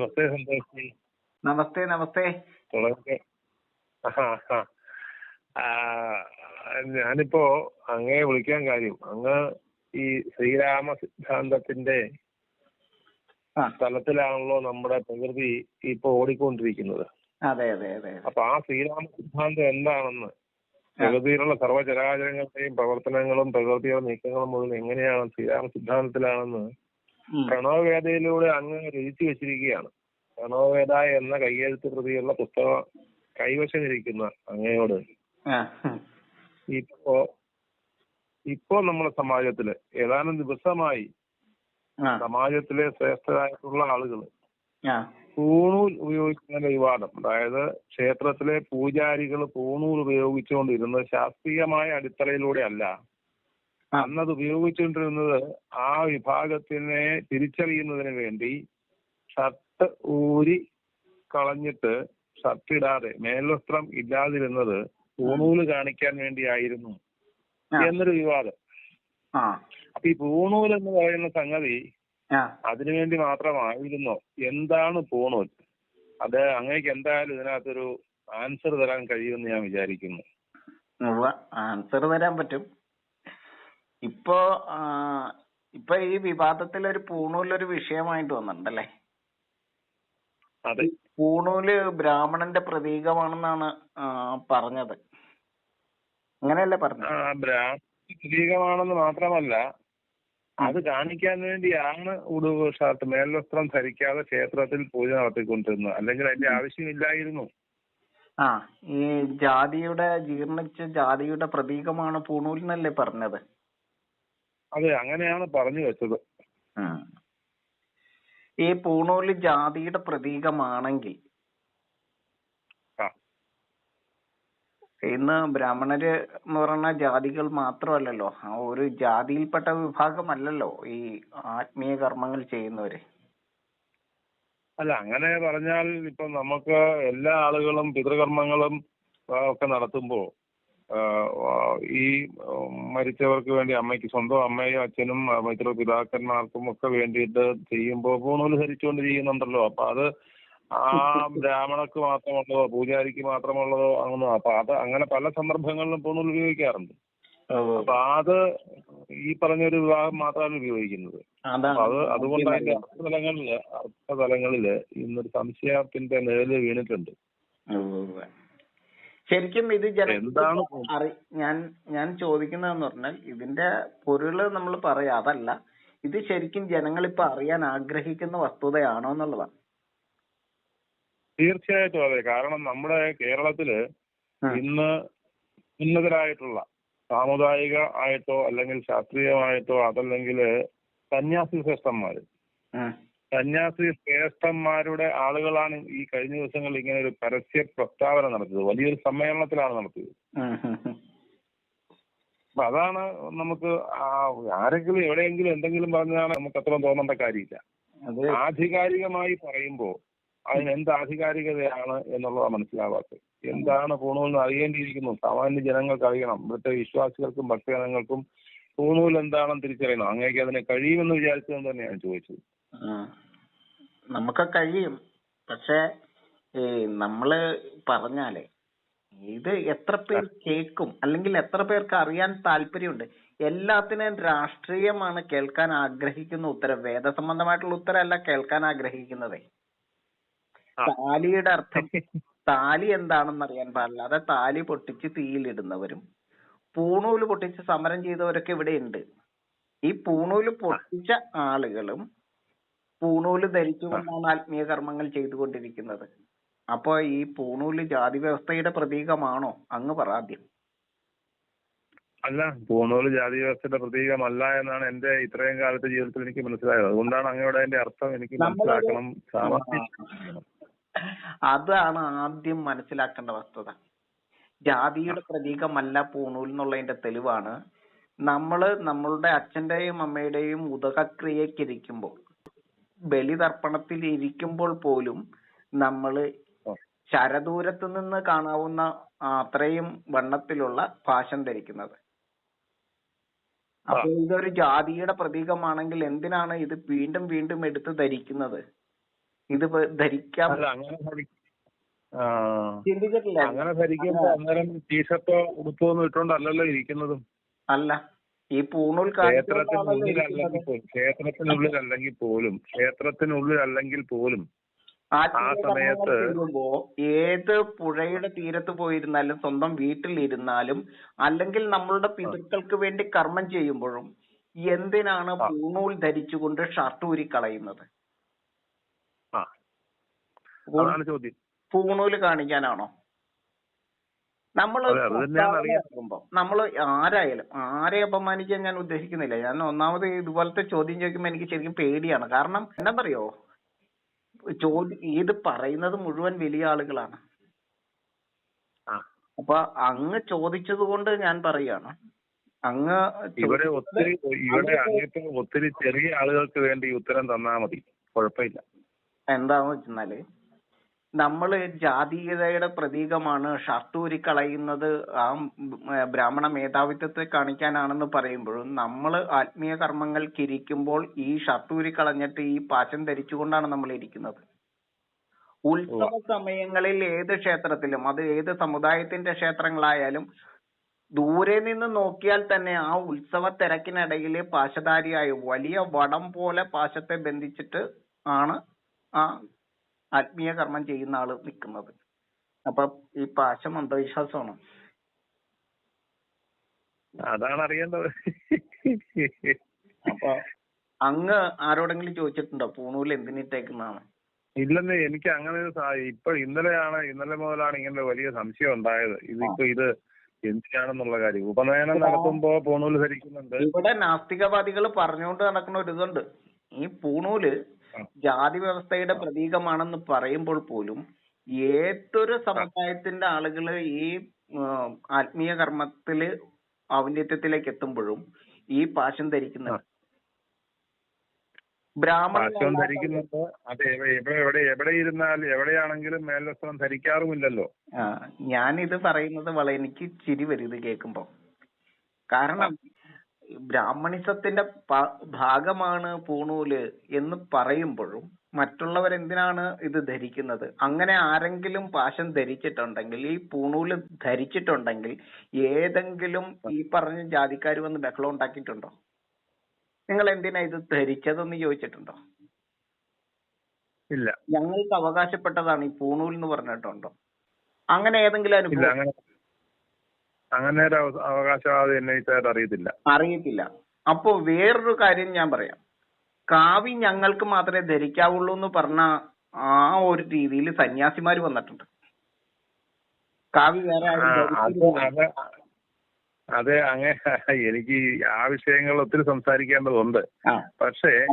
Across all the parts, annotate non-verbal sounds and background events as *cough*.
നമസ്തേ സന്തോഷ്. നമസ്തേ നമസ്തേ. ഞാനിപ്പോ അങ്ങയെ വിളിക്കാൻ കാര്യം. അങ്ങ് ഈ ശ്രീരാമ സിദ്ധാന്തത്തിന്റെ തലത്തിലാണല്ലോ നമ്മുടെ പ്രകൃതി ഇപ്പൊ ഓടിക്കൊണ്ടിരിക്കുന്നത്. അതെ അതെ അതെ. അപ്പൊ ആ ശ്രീരാമ സിദ്ധാന്തം എന്താണെന്ന്? പ്രകൃതിയിലുള്ള സർവചരാചരങ്ങളുടെയും പ്രവർത്തനങ്ങളും പ്രകൃതിയുടെ നീക്കങ്ങളും മുതൽ എങ്ങനെയാണ് ശ്രീരാമ സിദ്ധാന്തത്തിലാണെന്ന്. പ്രണവവേദയിലൂടെ അങ്ങ് രചിച്ചു വെച്ചിരിക്കുകയാണ്. പ്രണവവേദ എന്ന കയ്യെഴുത്ത് കൃതിയുള്ള പുസ്തകം കൈവശം ഇരിക്കുന്ന അങ്ങയോട് ഇപ്പോ ഇപ്പോ നമ്മുടെ സമാജത്തിൽ ഏതാനും ദിവസമായി സമാജത്തിലെ ശ്രേഷ്ഠരായിട്ടുള്ള ആളുകൾ ആ, പൂണൂൽ ഉപയോഗിക്കുന്നതിന്റെ വിവാദം. അതായത് ക്ഷേത്രത്തിലെ പൂജാരികൾ പൂണൂൽ ഉപയോഗിച്ചുകൊണ്ടിരുന്നത് ശാസ്ത്രീയമായ അടിത്തറയിലൂടെ അല്ല. അന്നത് ഉപയോഗിച്ചുകൊണ്ടിരുന്നത് ആ വിഭാഗത്തിനെ തിരിച്ചറിയുന്നതിന് വേണ്ടി ഷർട്ട് ഊരി കളഞ്ഞിട്ട് ഷർട്ട് ഇടാതെ മേൽവസ്ത്രം ഇല്ലാതിരുന്നത് പൂണൂൽ കാണിക്കാൻ വേണ്ടിയായിരുന്നു ആയിരുന്നു എന്നൊരു വിവാദം. അപ്പൊ ഈ പൂണൂൽ എന്ന് പറയുന്ന സംഗതി അതിനുവേണ്ടി മാത്രമായിരുന്നോ? എന്താണ് പൂണൂൽ? അത് അങ്ങേക്ക് എന്തായാലും ഇതിനകത്തൊരു ആൻസർ തരാൻ കഴിയുമെന്ന് ഞാൻ വിചാരിക്കുന്നു. ആൻസർ തരാൻ പറ്റും. ഇപ്പോ ആഹ് ഇപ്പൊ ഈ വിവാദത്തിൽ ഒരു പൂണൂലൊരു വിഷയമായിട്ട് വന്നിട്ടുണ്ടല്ലേ അതെ. പൂണൂൽ ബ്രാഹ്മണന്റെ പ്രതീകമാണെന്നാണ് ആഹ് പറഞ്ഞത്. അങ്ങനെയല്ലേ പറഞ്ഞത്? ബ്രാഹ്മണ പ്രതീകമാണെന്ന് മാത്രമല്ല അത് കാണിക്കാൻ വേണ്ടിയാണ് ഉടുവ് ഷർട്ട് മേൽവസ്ത്രം ധരിക്കാതെ ക്ഷേത്രത്തിൽ പൂജ നടത്തിക്കൊണ്ടിരുന്നത്. അല്ലെങ്കിൽ അതിന്റെ ആവശ്യമില്ലായിരുന്നു. ആ ഈ ജാതിയുടെ ജീർണിച്ച ജാതിയുടെ പ്രതീകമാണ് പൂണൂൽ എന്നല്ലേ പറഞ്ഞത്? അതെ അങ്ങനെയാണ് പറഞ്ഞു വെച്ചത്. ഈ പൂണൂൽ ജാതിയുടെ പ്രതീകമാണെങ്കിൽ ഇന്ന് ബ്രാഹ്മണര് എന്ന് പറയുന്ന ജാതികൾ മാത്രമല്ലല്ലോ ആ ഒരു ജാതിയിൽപ്പെട്ട വിഭാഗമല്ലല്ലോ ഈ ആത്മീയ കർമ്മങ്ങൾ ചെയ്യുന്നവര്. അല്ല അങ്ങനെ പറഞ്ഞാൽ ഇപ്പൊ നമുക്ക് എല്ലാ ആളുകളും പിതൃകർമ്മങ്ങളും ഒക്കെ നടത്തുമ്പോ ആ, ആ, ഈ മരിച്ചവർക്ക് വേണ്ടി അമ്മയ്ക്ക് സ്വന്തം അമ്മയും അച്ഛനും മറ്റു പിതൃ പിതാക്കന്മാർക്കും ഒക്കെ വേണ്ടിയിട്ട് ചെയ്യുമ്പോൾ പൂണൂൽ ധരിച്ചുകൊണ്ട് ചെയ്യുന്നുണ്ടല്ലോ അപ്പൊ അത് ആ ബ്രാഹ്മണക്ക് മാത്രമുള്ളതോ പൂജാരിക്ക് മാത്രമുള്ളതോ അങ്ങനെ അപ്പൊ അത് അങ്ങനെ പല സന്ദർഭങ്ങളിലും പൂണൂൽ ഉപയോഗിക്കാറുണ്ട്. അപ്പൊ അത് ഈ പറഞ്ഞൊരു വിവാഹം മാത്രമാണ് ഉപയോഗിക്കുന്നത്. അത് അതുകൊണ്ട് അതിന്റെ അർത്ഥതലങ്ങളിൽ അർത്ഥതലങ്ങളിൽ ഇന്നൊരു സംശയത്തിന്റെ നിഴൽ വീണിട്ടുണ്ട്. ശരിക്കും ഇത് എന്താണ് അറി ഞാൻ ഞാൻ ചോദിക്കുന്നതെന്ന് പറഞ്ഞാൽ ഇതിന്റെ പൊരുൾ നമ്മൾ പറയാ അതല്ല. ഇത് ശരിക്കും ജനങ്ങൾ ഇപ്പൊ അറിയാൻ ആഗ്രഹിക്കുന്ന വസ്തുതയാണോ എന്നുള്ളതാണ്. തീർച്ചയായിട്ടും അതെ. കാരണം നമ്മുടെ കേരളത്തിൽ ഇന്ന് ഉന്നതരായിട്ടുള്ള സാമുദായിക ആയിട്ടോ അല്ലെങ്കിൽ ശാസ്ത്രീയമായിട്ടോ അതല്ലെങ്കിൽ സന്യാസി ശ്രേഷ്ഠന്മാര്. സന്യാസി ശ്രേഷ്ഠന്മാരുടെ ആളുകളാണ് ഈ കഴിഞ്ഞ ദിവസങ്ങളിൽ ഇങ്ങനെ ഒരു പരസ്യ പ്രസ്താവന നടത്തിയത്. വലിയൊരു സമ്മേളനത്തിലാണ് നടത്തിയത്. അപ്പൊ അതാണ് നമുക്ക് ആരെങ്കിലും എവിടെയെങ്കിലും എന്തെങ്കിലും പറഞ്ഞാണ് നമുക്ക് അത്ര തോന്നേണ്ട കാര്യമില്ല. ആധികാരികമായി പറയുമ്പോ അതിന് എന്ത് ആധികാരികതയാണ് എന്നുള്ളതാണ് മനസ്സിലാവാത്തത്. എന്താണ് എന്ന് അറിയേണ്ടിയിരിക്കുന്നു? സാമാന്യ ജനങ്ങൾക്ക് അറിയണം. ഇവിടുത്തെ വിശ്വാസികൾക്കും ഭക്തജനങ്ങൾക്കും പൂണൂൽ എന്താണെന്ന് തിരിച്ചറിയണം. അങ്ങേക്ക് അതിനെ കഴിയുമെന്ന് വിചാരിച്ചതെന്ന് തന്നെയാണ് ചോദിച്ചത്. നമുക്ക് കഴിയും. പക്ഷെ ഈ നമ്മൾ പറഞ്ഞാലേ ഇത് എത്ര പേർ കേൾക്കും അല്ലെങ്കിൽ എത്ര പേർക്ക് അറിയാൻ താല്പര്യമുണ്ട് എല്ലാത്തിനും രാഷ്ട്രീയമാണ് കേൾക്കാൻ ആഗ്രഹിക്കുന്ന ഉത്തരം. വേദസംബന്ധമായിട്ടുള്ള ഉത്തരമല്ല കേൾക്കാൻ ആഗ്രഹിക്കുന്നതേ. താലിയുടെ അർത്ഥം താലി എന്താണെന്ന് അറിയാൻ പാടില്ല. അതെ താലി പൊട്ടിച്ച് തീയിലിടുന്നവരും പൂണൂൽ പൊട്ടിച്ച് സമരം ചെയ്തവരൊക്കെ ഇവിടെ ഉണ്ട് ഈ പൂണൂൽ പൊട്ടിച്ച ആളുകളും പൂണൂൽ ധരിച്ചുകൊണ്ടാണ് ആത്മീയ കർമ്മങ്ങൾ ചെയ്തുകൊണ്ടിരിക്കുന്നത്. അപ്പൊ ഈ പൂണൂൽ ജാതി വ്യവസ്ഥയുടെ പ്രതീകമാണോ? അങ്ങ് പറ ആദ്യം. അല്ല പൂണൂൽ ജാതി വ്യവസ്ഥയുടെ പ്രതീകമല്ല എന്നാണ് എന്റെ ഇത്രയും കാലത്തെ ജീവിതത്തിൽ എനിക്ക് മനസ്സിലായത്. അതുകൊണ്ടാണ് അങ്ങയുടെ അതിന്റെ അർത്ഥം എനിക്ക് മനസ്സിലാക്കണം. അതാണ് ആദ്യം മനസ്സിലാക്കേണ്ട വസ്തുത. ജാതിയുടെ പ്രതീകമല്ല പൂണൂൽ എന്നുള്ളതിന്റെ തെളിവാണ്. നമ്മൾ നമ്മളുടെ അച്ഛന്റെയും അമ്മയുടെയും ഉദകക്രിയക്ക് ഇരിക്കുമ്പോൾ ബലിതർപ്പണത്തിൽ ഇരിക്കുമ്പോൾ പോലും നമ്മൾ ശരദൂരത്ത് നിന്ന് കാണാവുന്ന അത്രയും വണ്ണത്തിലുള്ള പാശം ധരിക്കുന്നത്. അപ്പൊ ഇതൊരു ജാതിയുടെ പ്രതീകമാണെങ്കിൽ എന്തിനാണ് ഇത് വീണ്ടും വീണ്ടും എടുത്ത് ധരിക്കുന്നത്? ഇത് ധരിക്കാൻ ചിന്തിച്ചിട്ടില്ല. അങ്ങനെ ധരിക്കുമ്പോ അന്നേരം ടീഷർട്ടോ ഉടുപ്പോ ഒന്നും ഇട്ടോണ്ടല്ലല്ലോ ഇരിക്കുന്നതും. അല്ല. ഈ പൂണൂൽ ക്ഷേത്രത്തിനുള്ളിലല്ലെങ്കിൽ പോലും ക്ഷേത്രത്തിനുള്ളിലല്ലെങ്കിൽ പോലും ക്ഷേത്രത്തിനുള്ളിൽ അല്ലെങ്കിൽ പോലും ആ സമയത്ത് ഏത് പുഴയുടെ തീരത്ത് പോയിരുന്നാലും സ്വന്തം വീട്ടിലിരുന്നാലും അല്ലെങ്കിൽ നമ്മളുടെ പിതൃക്കൾക്ക് വേണ്ടി കർമ്മം ചെയ്യുമ്പോഴും എന്തിനാണ്. പൂണൂൽ ധരിച്ചുകൊണ്ട് ഷർട്ട് ഊരി കളയുന്നത്? ആ. അതാണ് ചോദ്യം. പൂണൂൽ കാണിക്കാനാണോ? നമ്മൾ നമ്മൾ ആരായാലും ആരെ അപമാനിക്കാൻ ഞാൻ ഉദ്ദേശിക്കുന്നില്ല. ഞാൻ ഒന്നാമത് ഇതുപോലത്തെ ചോദ്യം ചോദിക്കുമ്പോൾ എനിക്ക് ശരിക്കും പേടിയാണ്. കാരണം എന്താണെന്നറിയോ ചോദ്യം ഇത് പറയുന്നത് മുഴുവൻ വലിയ ആളുകളാണ്. അപ്പൊ അങ്ങ് ചോദിച്ചത് കൊണ്ട് ഞാൻ പറയാണ്. അങ്ങ് ഇവിടെ ഒത്തിരി ഇവിടെ അങ്ങനത്തെ ഒത്തിരി ചെറിയ ആളുകൾക്ക് വേണ്ടി ഉത്തരം തന്നാ മതി. കുഴപ്പമില്ല. എന്താന്ന് വെച്ചെന്നാൽ നമ്മൾ ജാതീയതയുടെ പ്രതീകമാണ്. ഷർട്ട് ഊരി കളയുന്നത് ആ ബ്രാഹ്മണ മേധാവിത്വത്തെ കാണിക്കാനാണെന്ന് പറയുമ്പോഴും നമ്മൾ ആത്മീയ കർമ്മങ്ങൾക്ക് കിരിക്കുമ്പോൾ ഈ ഷർട്ട് ഊരി കളഞ്ഞിട്ട് ഈ പാശം ധരിച്ചുകൊണ്ടാണ് നമ്മൾ ഇരിക്കുന്നത്. ഉത്സവ സമയങ്ങളിൽ ഏത് ക്ഷേത്രത്തിലും അത് ഏത് സമുദായത്തിന്റെ ക്ഷേത്രങ്ങളായാലും ദൂരെ നിന്ന് നോക്കിയാൽ തന്നെ ആ ഉത്സവ തിരക്കിനിടയിൽ പാശധാരിയായ വലിയ വടം പോലെ പാശത്തെ ബന്ധിച്ചിട്ട് ആണ് ആ ആത്മീയ കർമ്മം ചെയ്യുന്ന ആൾ നിൽക്കുന്നത് അപ്പൊ ഈ പാശം അന്ധവിശ്വാസമാണ്? അതാണ് അറിയേണ്ടത് അപ്പൊ അങ്ങ് ആരോടെങ്കിലും ചോദിച്ചിട്ടുണ്ടോ? പൂണൂൽ എന്തിനിട്ടേക്കുന്നതാണ് ഇല്ലെന്നേ എനിക്ക് അങ്ങനെ ഇപ്പൊ ഇന്നലെയാണ് ഇന്നലെ മുതലാണ് ഇങ്ങനെ വലിയ സംശയം ഉണ്ടായത്. ഇതിപ്പോ ഇത് എന്തിനാണെന്നുള്ള കാര്യം. ഉപനയനം നടത്തുമ്പോ പൂണൂൽ ധരിക്കുന്നുണ്ട്. ഇവിടെ നാസ്തികവാദികൾ പറഞ്ഞുകൊണ്ട് നടക്കുന്ന ഒരു ഇതുണ്ട്. ഈ പൂണൂൽ. ജാതി വ്യവസ്ഥയുടെ പ്രതീകമാണെന്ന് പറയുമ്പോൾ പോലും ഏതൊരു സമുദായത്തിന്റെ ആളുകൾ ഈ ആത്മീയ കർമ്മത്തിൽ ഔന്നിത്യത്തിലേക്ക് എത്തുമ്പോഴും ഈ പാശം ധരിക്കുന്ന ബ്രാഹ്മണൻ പാശ്വം ധരിക്കുന്നുണ്ട് അത് എവിടെ എവിടെ ഇരുന്നാലും എവിടെയാണെങ്കിലും മേൽവസ്ത്രം ധരിക്കാറുമില്ലല്ലോ. ആ ഞാനിത് പറയുന്നത് വളരെ എനിക്ക് ചിരി വരും ഇത് കേൾക്കുമ്പോ. കാരണം ബ്രാഹ്മണിസത്തിന്റെ ഭാഗമാണ് പൂണൂൽ എന്ന് പറയുമ്പോഴും മറ്റുള്ളവർ എന്തിനാണ് ഇത് ധരിക്കുന്നത്? അങ്ങനെ ആരെങ്കിലും പാശം ധരിച്ചിട്ടുണ്ടെങ്കിൽ ഈ പൂണൂൽ ധരിച്ചിട്ടുണ്ടെങ്കിൽ ഏതെങ്കിലും ഈ പറഞ്ഞ ജാതിക്കാർ വന്ന് ബഹളം ഉണ്ടാക്കിയിട്ടുണ്ടോ? നിങ്ങൾ എന്തിനാ ഇത് ധരിച്ചതെന്ന് ചോദിച്ചിട്ടുണ്ടോ? ഇല്ല. ഞങ്ങൾക്ക് അവകാശപ്പെട്ടതാണ് ഈ പൂണൂൽ എന്ന് പറഞ്ഞിട്ടുണ്ടോ? അങ്ങനെ ഏതെങ്കിലും അനുഭവം അങ്ങനെ ഒരു അവ- അവകാശവാദം ഉന്നയിച്ചതായിട്ട് അറിയത്തില്ല. അറിയത്തില്ല. അപ്പോ വേറൊരു കാര്യം ഞാൻ പറയാം. കാവി ഞങ്ങൾക്ക് മാത്രമേ ധരിക്കാവുള്ളൂ എന്ന് പറഞ്ഞ ആ ഒരു രീതിയിൽ സന്യാസിമാര് വന്നിട്ടുണ്ട്. കാവി വേറെ അത് അങ്ങനെ *laughs* എനിക്ക് ആ വിഷയങ്ങൾ ഒത്തിരി സംസാരിക്കേണ്ടതുണ്ട്. പക്ഷേ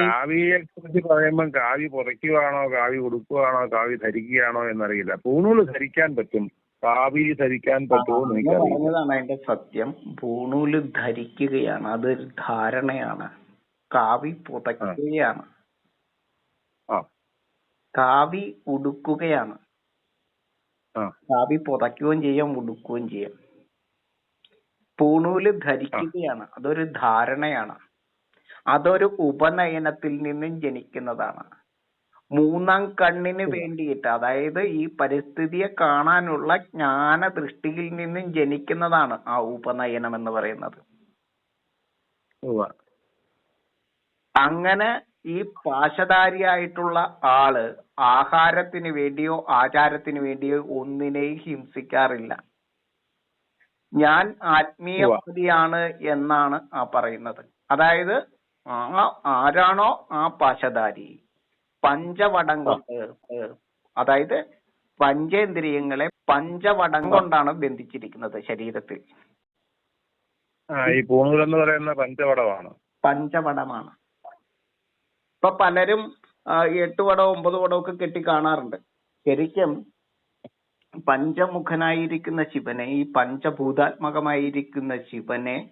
കാവിയെ കുറിച്ച് പറയുമ്പോൾ കാവി പുറയ്ക്കുവാണോ കാവി ഉടുക്കുവാണോ കാവി ധരിക്കുകയാണോ എന്നറിയില്ല. പൂണൂൽ ധരിക്കാൻ പറ്റും. കാവി ധരിക്കാൻ പറ്റുമോ എന്ന് പറഞ്ഞതാണ് അതിന്റെ സത്യം. പൂണൂൽ ധരിക്കുകയാണ്. അതൊരു ധാരണയാണ്. കാവി പുതയ്ക്കുകയാണ് കാവി ഉടുക്കുകയാണ്. കാവി പുതയ്ക്കുകയും ചെയ്യാം ഉടുക്കുകയും ചെയ്യാം. പൂണൂൽ ധരിക്കുകയാണ്. അതൊരു ധാരണയാണ്. അതൊരു ഉപനയനത്തിൽ നിന്നും ജനിക്കുന്നതാണ്. മൂന്നാം കണ്ണിന് വേണ്ടിയിട്ട് അതായത് ഈ പരിസ്ഥിതിയെ കാണാനുള്ള ജ്ഞാന ദൃഷ്ടിയിൽ നിന്നും ജനിക്കുന്നതാണ് ആ ഉപനയനം എന്ന് പറയുന്നത്. അങ്ങനെ ഈ പാശധാരിയായിട്ടുള്ള ആൾ ആഹാരത്തിന് വേണ്ടിയോ ആചാരത്തിന് വേണ്ടിയോ ഒന്നിനെയും ഹിംസിക്കാറില്ല. ഞാൻ ആത്മീയവാദിയാണ് എന്നാണ് ആ പറയുന്നത്. അതായത് ആ ആരാണോ ആ പാശധാരി. പഞ്ചവടം കൊണ്ട് അതായത് പഞ്ചേന്ദ്രിയങ്ങളെ പഞ്ചവടം കൊണ്ടാണ് ബന്ധിച്ചിരിക്കുന്നത് ശരീരത്തിൽ. ഈ പൂണൂലെന്ന് പറയുന്ന പഞ്ചവടമാണ്. പഞ്ചവടമാണ്. ഇപ്പൊ പലരും എട്ട് വടം ഒമ്പത് വടം ഒക്കെ കെട്ടി കാണാറുണ്ട്. ശരിക്കും പഞ്ചമുഖനായിരിക്കുന്ന ശിവനെ ഈ പഞ്ചഭൂതാത്മകമായിരിക്കുന്ന ശിവനെ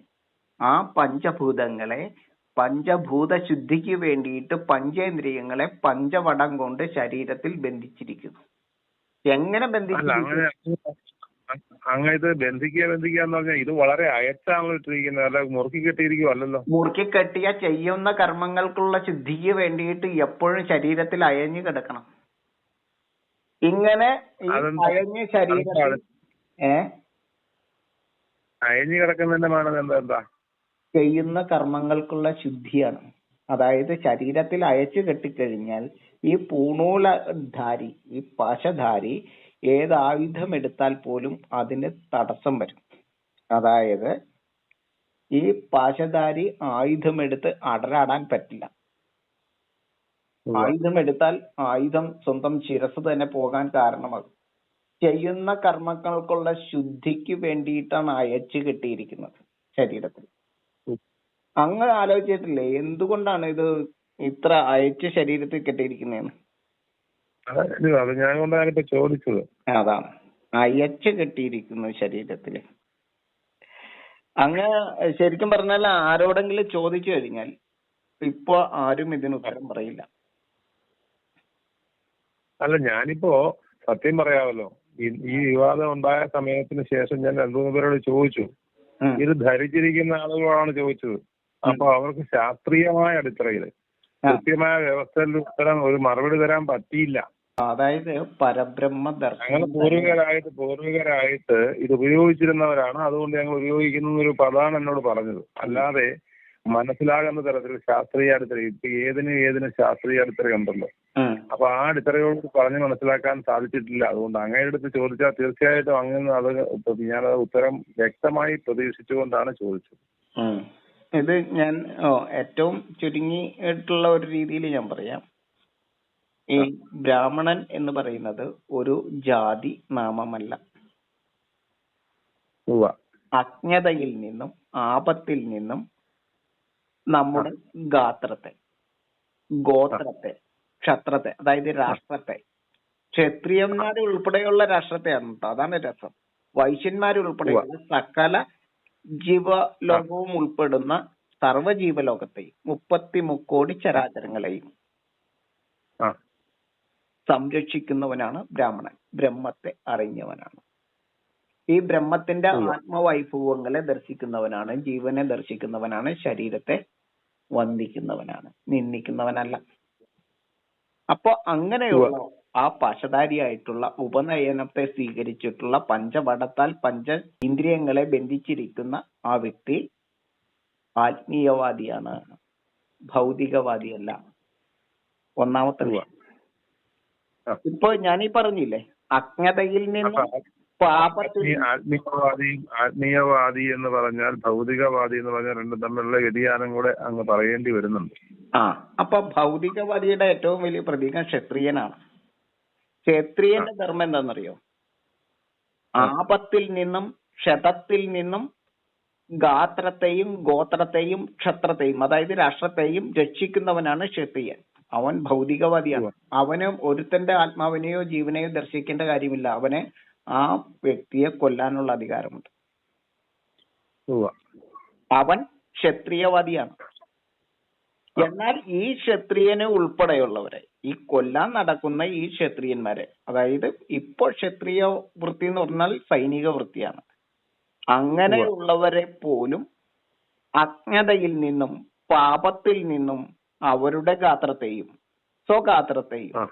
ആ പഞ്ചഭൂതങ്ങളെ പഞ്ചഭൂത ശുദ്ധിക്ക് വേണ്ടിയിട്ട് പഞ്ചേന്ദ്രിയങ്ങളെ പഞ്ചവടം കൊണ്ട് ശരീരത്തിൽ ബന്ധിച്ചിരിക്കുന്നു. എങ്ങനെ ബന്ധിച്ചിരിക്കുന്നു? അങ്ങനെ ഇത് ബന്ധിക്കുക ബന്ധിക്കുക എന്ന് പറഞ്ഞാൽ ഇത് വളരെ അയച്ചാണല്ലോ ഇട്ടിരിക്കുന്നത്. അല്ല മുറുക്കി മുറുക്കി കെട്ടിയ ചെയ്യുന്ന കർമ്മങ്ങൾക്കുള്ള ശുദ്ധിക്ക് വേണ്ടിയിട്ട് എപ്പോഴും ശരീരത്തിൽ അയഞ്ഞു കിടക്കണം. ഇങ്ങനെ? അയഞ്ഞ ശരീരത്തിൽ ഏ? അയഞ്ഞു കിടക്കുന്നതിന്റെ മാനദണ്ഡം എന്താ? ചെയ്യുന്ന കർമ്മങ്ങൾക്കുള്ള ശുദ്ധിയാണ്. അതായത് ശരീരത്തിൽ അയച്ചു കെട്ടിക്കഴിഞ്ഞാൽ ഈ പൂണൂലധാരി ഈ പാശധാരി ഏത് ആയുധം എടുത്താൽ പോലും അതിന് തടസ്സം വരും. അതായത് ഈ പാശധാരി ആയുധം ആയുധമെടുത്ത് അടരാടാൻ പറ്റില്ല. ആയുധം എടുത്താൽ ആയുധം സ്വന്തം ശിരസ് തന്നെ പോകാൻ കാരണമാകും. ചെയ്യുന്ന കർമ്മങ്ങൾക്കുള്ള ശുദ്ധിക്ക് വേണ്ടിയിട്ടാണ് അയച്ചു കെട്ടിയിരിക്കുന്നത് ശരീരത്തിൽ. അങ്ങ് ആലോചിച്ചിട്ടില്ലേ? എന്തുകൊണ്ടാണ് ഇത് ഇത്ര അയച്ച് ശരീരത്തിൽ കെട്ടിയിരിക്കുന്നതെന്ന്? അത് ഞാൻ കൊണ്ടാണ് ഇപ്പൊ ചോദിച്ചത്. അതാണ് അയച്ച് കെട്ടിയിരിക്കുന്നു ശരീരത്തിൽ അങ്ങ് ശരിക്കും പറഞ്ഞാൽ ആരോടെങ്കിലും ചോദിച്ചു കഴിഞ്ഞാൽ ഇപ്പൊ ആരും ഇതിന് ഉത്തരം പറയില്ല. അല്ല ഞാനിപ്പോ സത്യം പറയാമല്ലോ. ഈ വിവാദം ഉണ്ടായ സമയത്തിന് ശേഷം ഞാൻ രണ്ടു മൂന്ന് പേരോട് ചോദിച്ചു. ഇത് ധരിച്ചിരിക്കുന്ന ആളുകളാണ് ചോദിച്ചത്. അപ്പൊ അവർക്ക് ശാസ്ത്രീയമായ അടിത്തറയിൽ. കൃത്യമായ വ്യവസ്ഥയിൽ ഉത്തരം ഒരു മറുപടി തരാൻ പറ്റിയില്ല. അതായത് പരബ്രഹ്മ ഞങ്ങൾ പൂർവികരായിട്ട് പൂർവികരായിട്ട് ഇത് ഉപയോഗിച്ചിരുന്നവരാണ്. അതുകൊണ്ട് ഞങ്ങൾ ഉപയോഗിക്കുന്ന ഒരു പദമാണ് എന്നോട് പറഞ്ഞത്. അല്ലാതെ മനസ്സിലാകുന്ന തരത്തിൽ ശാസ്ത്രീയ അടിത്തറ ഇപ്പൊ ഏതിന് ഏതിന് ശാസ്ത്രീയ അടിത്തറയുണ്ടല്ലോ ഉണ്ടല്ലോ. അപ്പൊ ആ അടിത്തറയോട് പറഞ്ഞ് മനസ്സിലാക്കാൻ സാധിച്ചിട്ടില്ല. അതുകൊണ്ട് അങ്ങയുടെ അടുത്ത് ചോദിച്ചാൽ തീർച്ചയായിട്ടും അങ്ങനെ അത് ഞാനത് ഉത്തരം വ്യക്തമായി പ്രതീക്ഷിച്ചുകൊണ്ടാണ് ചോദിച്ചത്. ഇത് ഞാൻ ഓ, ഏറ്റവും ചുരുങ്ങിയിട്ടുള്ള ഒരു രീതിയിൽ ഞാൻ പറയാം. ഈ ബ്രാഹ്മണൻ എന്ന് പറയുന്നത് ഒരു ജാതി നാമമല്ല. അജ്ഞതയിൽ നിന്നും ആപത്തിൽ നിന്നും നമ്മുടെ ഗാത്രത്തെ ഗോത്രത്തെ ക്ഷത്രത്തെ അതായത് രാഷ്ട്രത്തെ. ക്ഷത്രിയന്മാർ ഉൾപ്പെടെയുള്ള രാഷ്ട്രത്തെയാണ് അതാണ് രസം. വൈശ്യന്മാർ ഉൾപ്പെടെയുള്ള സകല ജീവലോകവും ഉൾപ്പെടുന്ന സർവജീവലോകത്തെയും മുപ്പത്തി മുക്കോടി ചരാചരങ്ങളെയും സംരക്ഷിക്കുന്നവനാണ് ബ്രാഹ്മണൻ. ബ്രഹ്മത്തെ അറിഞ്ഞവനാണ്. ഈ ബ്രഹ്മത്തിന്റെ. ആത്മവൈഭവങ്ങളെ ദർശിക്കുന്നവനാണ് ജീവനെ ദർശിക്കുന്നവനാണ് ശരീരത്തെ വന്ദിക്കുന്നവനാണ് നിന്ദിക്കുന്നവനല്ല. അപ്പൊ അങ്ങനെയുള്ള ആ പശധാരിയായിട്ടുള്ള ഉപനയനത്തെ സ്വീകരിച്ചിട്ടുള്ള പഞ്ചവടത്താൽ പഞ്ച ഇന്ദ്രിയങ്ങളെ ബന്ധിച്ചിരിക്കുന്ന ആ വ്യക്തി ആത്മീയവാദിയാണ്. ഭൗതികവാദിയല്ല. ഒന്നാമത്തെ. ഇപ്പൊ ഞാനീ പറഞ്ഞില്ലേ അജ്ഞതയിൽ നിന്ന് പാപത്തിൽ ആത്മീയവാദി ആത്മീയവാദി എന്ന് പറഞ്ഞാൽ ഭൗതികവാദി എന്ന് പറഞ്ഞാൽ രണ്ടും തമ്മിലുള്ള വ്യതിയാനം കൂടെ അങ്ങ് പറയേണ്ടി വരുന്നുണ്ട്. ആ അപ്പൊ ഭൗതികവാദിയുടെ ഏറ്റവും വലിയ പ്രതീകം ക്ഷത്രിയനാണ്. ക്ഷത്രിയന്റെ ധർമ്മം എന്താണെന്നറിയോ? ആപത്തിൽ നിന്നും ക്ഷതത്തിൽ നിന്നും ഗാത്രത്തെയും ഗോത്രത്തെയും ക്ഷത്രത്തെയും അതായത് രാഷ്ട്രത്തെയും രക്ഷിക്കുന്നവനാണ് ക്ഷത്രിയൻ. അവൻ ഭൗതികവാദിയാണ്. അവന് ഒരുത്തന്റെ ആത്മാവിനെയോ ജീവനെയോ ദർശിക്കേണ്ട കാര്യമില്ല. അവനെ ആ വ്യക്തിയെ കൊല്ലാനുള്ള അധികാരമുണ്ട്. അവൻ ക്ഷത്രിയവാദിയാണ്. എന്നാൽ ഈ ക്ഷത്രിയനെ ഉൾപ്പെടെയുള്ളവരെ ഈ കൊല്ലാൻ നടക്കുന്ന ഈ ക്ഷത്രിയന്മാരെ അതായത് ഇപ്പോൾ ക്ഷത്രിയ വൃത്തി എന്ന് പറഞ്ഞാൽ സൈനിക വൃത്തിയാണ്. അങ്ങനെയുള്ളവരെ പോലും അജ്ഞതയിൽ നിന്നും പാപത്തിൽ നിന്നും അവരുടെ ഗാത്രത്തെയും സ്വഗാത്രത്തെയും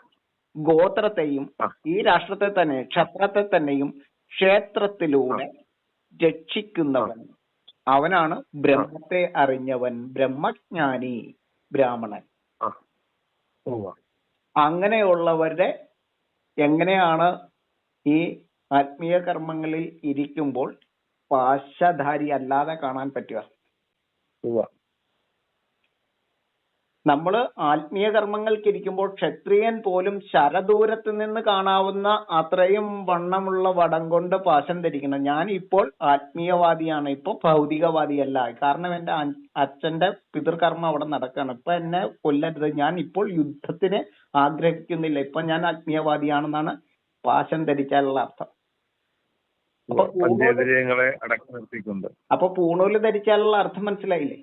ഗോത്രത്തെയും ഈ രാഷ്ട്രത്തെ തന്നെ ക്ഷത്രത്തെ തന്നെയും ക്ഷേത്രത്തിലൂടെ രക്ഷിക്കുന്നവൻ അവനാണ് ബ്രഹ്മത്തെ അറിഞ്ഞവൻ ബ്രഹ്മജ്ഞാനി. ബ്രാഹ്മണൻ. അങ്ങനെയുള്ളവരുടെ എങ്ങനെയാണ് ഈ ആത്മീയ കർമ്മങ്ങളിൽ ഇരിക്കുമ്പോൾ പാശധാരി അല്ലാതെ കാണാൻ പറ്റുക? നമ്മൾ ആത്മീയ കർമ്മങ്ങൾക്ക് ഇരിക്കുമ്പോൾ ക്ഷത്രിയൻ പോലും ശരദൂരത്ത് നിന്ന് കാണാവുന്ന അത്രയും വണ്ണമുള്ള വടം കൊണ്ട് പാശം ധരിക്കണം ഞാൻ ഇപ്പോൾ ആത്മീയവാദിയാണ്. ഇപ്പൊ ഭൗതികവാദിയല്ല. കാരണം എന്റെ അച്ഛന്റെ പിതൃകർമ്മം അവിടെ നടക്കുകയാണ് ഇപ്പൊ എന്നെ കൊല്ലരുത്. ഞാൻ ഇപ്പോൾ യുദ്ധത്തിന് ആഗ്രഹിക്കുന്നില്ല. ഇപ്പൊ ഞാൻ ആത്മീയവാദിയാണെന്നാണ് പാശം ധരിച്ചാലുള്ള അർത്ഥം. അപ്പൊ പൂണൂൽ ധരിച്ചാലുള്ള അർത്ഥം മനസ്സിലായില്ലേ?